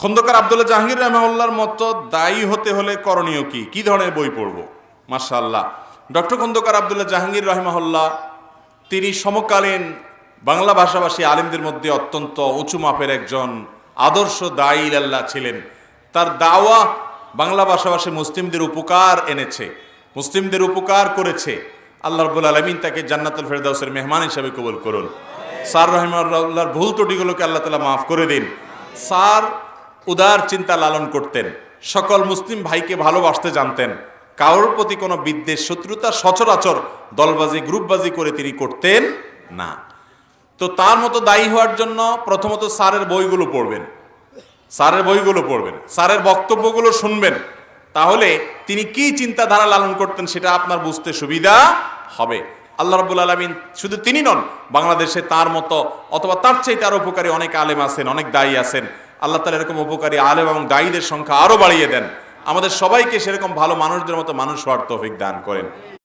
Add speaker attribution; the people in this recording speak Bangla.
Speaker 1: খন্দকার আবদুল্লাহ জাহাঙ্গীর রহমাউল্লার মতো দায়ী হতে হলে করণীয় কি? কি ধরনের বই পড়ব? মাশাআল্লাহ। ডক্টর খন্দকার আবদুল্লাহ জাহাঙ্গীর রহমাউল্লাহ তিনি সমকালীন বাংলা ভাষাভাষী আলিমদের মধ্যে অত্যন্ত উঁচু মাপের একজন আদর্শ দায়ী আল্লাহ ছিলেন। তার দাওয়া বাংলা ভাষাভাষী মুসলিমদের উপকার এনেছে, মুসলিমদের উপকার করেছে। আল্লাহ রবুল আলমিন তাকে জান্নাতুল ফেরদাউসের মেহমান হিসাবে কবুল করুন। স্যার রহিমার ভুল ত্রুটিগুলোকে আল্লাহ তালা মাফ করে দিন। স্যার উদার চিন্তা লালন করতেন। সকল মুসলিম ভাইকে ভালোবাসতে জানতেন। কারোর প্রতি কোনো বিদ্বেষ, শত্রুতা, সচরাচর দলবাজি, গ্রুপবাজি করে তিনি করতেন না। তো তার মতো দায়ী হওয়ার জন্য প্রথমত স্যারের বইগুলো পড়বেন। স্যারের বইগুলো পড়বেন। স্যারের বক্তব্যগুলো শুনবেন। তাহলে তিনি কি চিন্তাধারা লালন করতেন সেটা আপনার বুঝতে সুবিধা হবে। আল্লাহ রবুল আলমিন শুধু তিনি নন, বাংলাদেশে তার মতো অথবা তার চাইতে আরও উপকারী অনেক আলেম আছেন, অনেক দায়ী আছেন। আল্লাহ তালা এরকম উপকারী আলেম এবং দায়ীদের সংখ্যা আরও বাড়িয়ে দেন। আমাদের সবাইকে সেরকম ভালো মানুষদের মতো মানুষ হওয়ার তৌফিক দান করেন।